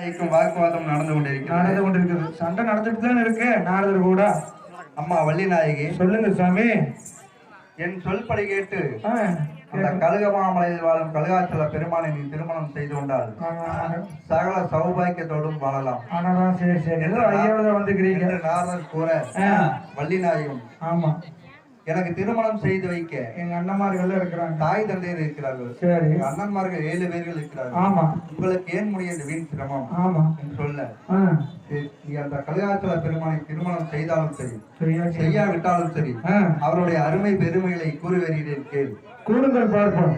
நாய்க்கும் வாக்குவாதம் நடந்து கொண்டிருக்கிறது. நடந்து கொண்டிருக்குது சண்டை நடந்துட்டு தானே இருக்கு? நாரதர் கூட. அம்மா வள்ளி நாயகி. சொல்லுங்க சாமி. என் சொல்படி கேட்டு அந்த கழுகமாமலையில் வாழும் கழுகாச்சல பெருமானை நீ திருமணம் செய்து கொண்டால் சகல சௌபாக்கியத்தோடும் வாழலாம். என்று நாரதர் கூற வள்ளி நாயகம். ஆமா. எனக்கு திருமணம் செய்து வைக்க எங்க அண்ணன்மார்கள் இருக்கிறாங்க. தாய் தந்தையர் இருக்கிறார்கள். சரி. அண்ணன்மார்கள் ஏழு பேர்கள் இருக்கிறார்கள். ஆமா. உங்களுக்கு ஏன் முடிய இந்த வீண் சிரமம்? ஆமா. என்று சொல்ல. நீ அந்த கழுகாச்சல பெருமானை திருமணம் செய்தாலும் சரி. செய்யாவிட்டாலும் சரி அவருடைய அருமை பெருமைகளை கூறுவீர்கள் கேள். கூடுங்கள் பார்ப்போம்.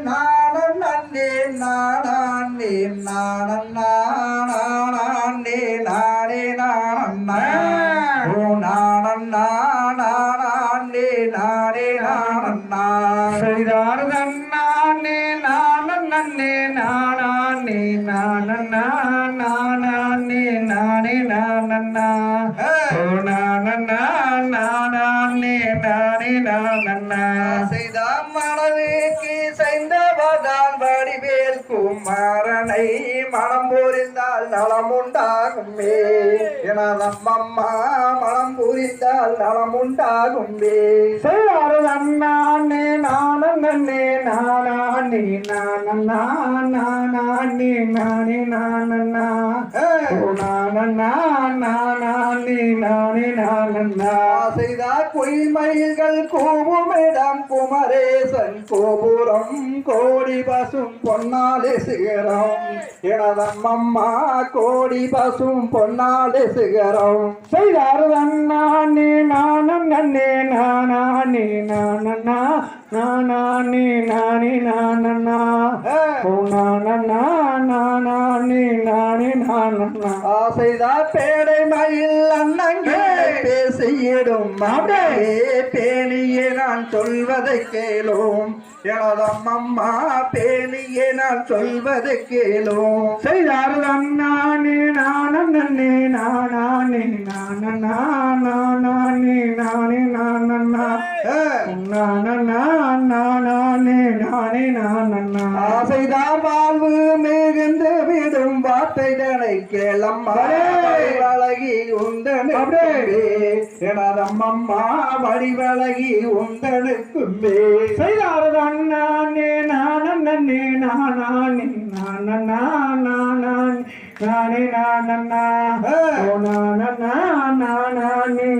நாணம் நன்னே நாணே நாணம் நாணே நாடே நாணம் நாணே நாடே நாணம் செய்தார் தன்னானே நானே நானே நானே நானே நானே நானே நானே ஓ நானே நானே நானே நானே செய்த மனதுக்கு செய்தவதான் வடிவேல் குமாரனை மனம் புரிந்தால் நலம் உண்டாகுமே எனதம்மம்மா மனம் புரிந்தால் நலம் உண்டாகுமே செய்தார் தன்னானே நானே நானே நானே நானே நானே நானே நானே நானே. நானே நானே செய்த பொய்மயில்கள் கூவுமிடம் குமரேசன் கோபுரம் கோடி பசும் பொன்னாலே சிகரம் எனதம்மம்மா கோடி பசும் பொன்னாலே சிகரம் செய்தார் நானே நானம் நன்னே நானே நானண்ணா நானே நானே நானண்ணா ஓ நானண்ணா நானே நானே நானண்ணா ஆசைதா பேடை மயில் அண்ணங்கே பேசியிடும் அப்படியே பேணியே நான் சொல்வதை கேளும். எனதம்மம்மா பேணியே நான் சொல்வதை கேளும். செய்தார் தன்னானே நானம் நன்னே நானே நானண்ணா நானே நானே நானண்ணா நானண்ணா நானே நானே நானண்ணா கேளம்மா வடிவழகி உந்தனுக்குமே எனதம்மம்மா வடிவழகி உந்தனுக்குமே செய்தார் அண்ணானே நானே நானே நானண்ணா நானே நானே நானே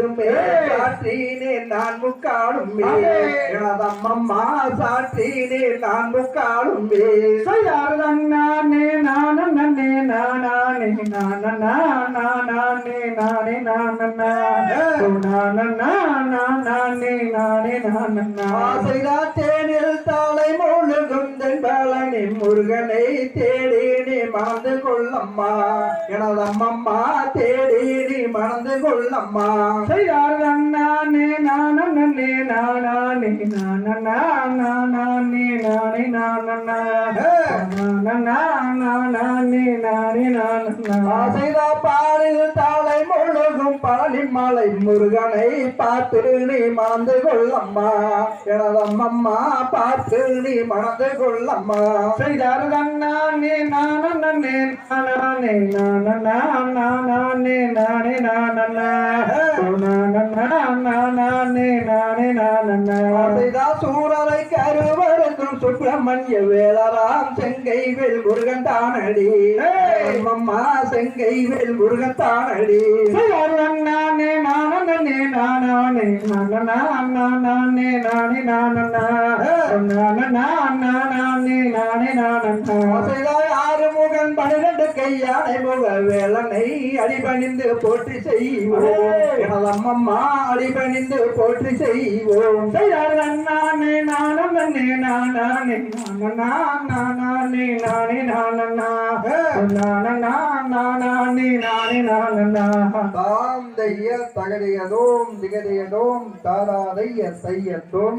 தீருமே சாற்றினே நான் முக்காடுமே எனதம்மம்மா சாற்றினே நான் செய்தார் அண்ணானே நானே நானே நானே நானே நானண்ணா நானே நானே நானண்ணா ஆசைதா தேனில் தாளை முழுகும் தென்பழனி முருகனை தேடி நீ கொள்ளம்மா. எனதம்மம்மா தேடி நீ மணந்து கொள்ளம்மா. அண்ணானே நானே நானே நானே நானே நானே நானே பாரில் தாளை முழுகும் பழனி மலை முருகனை பார்த்து நீ மணந்து கொள்ளம்மா. எனதம்மம்மா பார்த்து நீ மணந்து கொள்ளம்மா. செய்தார் அண்ணானே நானே நானே நானே நானே நானண்ணா நானண்ணா நானே நானே நானண்ணா ஆசைதா சூரரை கருவருக்கும் சுப்பிரமணிய வேளராம் செங்கை வேல் முருகன் தானடி. அம்மா செங்கை வேல் முருகன் தானடி. அண்ணானே நானே நானே நானண்ணா நானே நானே நானண்ணா நானண்ணா நானே நானே நானண்ணா ஆசைதா ஆறுமுகன் பன்னிரண்டு கையானை முக வேலனை அடிபணிந்து போற்றி செய்வோம். எனதம்மம்மா அடிபணிந்து போற்றி செய்வோம். செய்தார் அண்ணானே நானே நானே நானண்ணா நானே நானே நானண்ணா நானண்ணா நானே நானே நானண்ணா தாம் தைய தகதியதோம் தாராதைய செய்யத்தோம்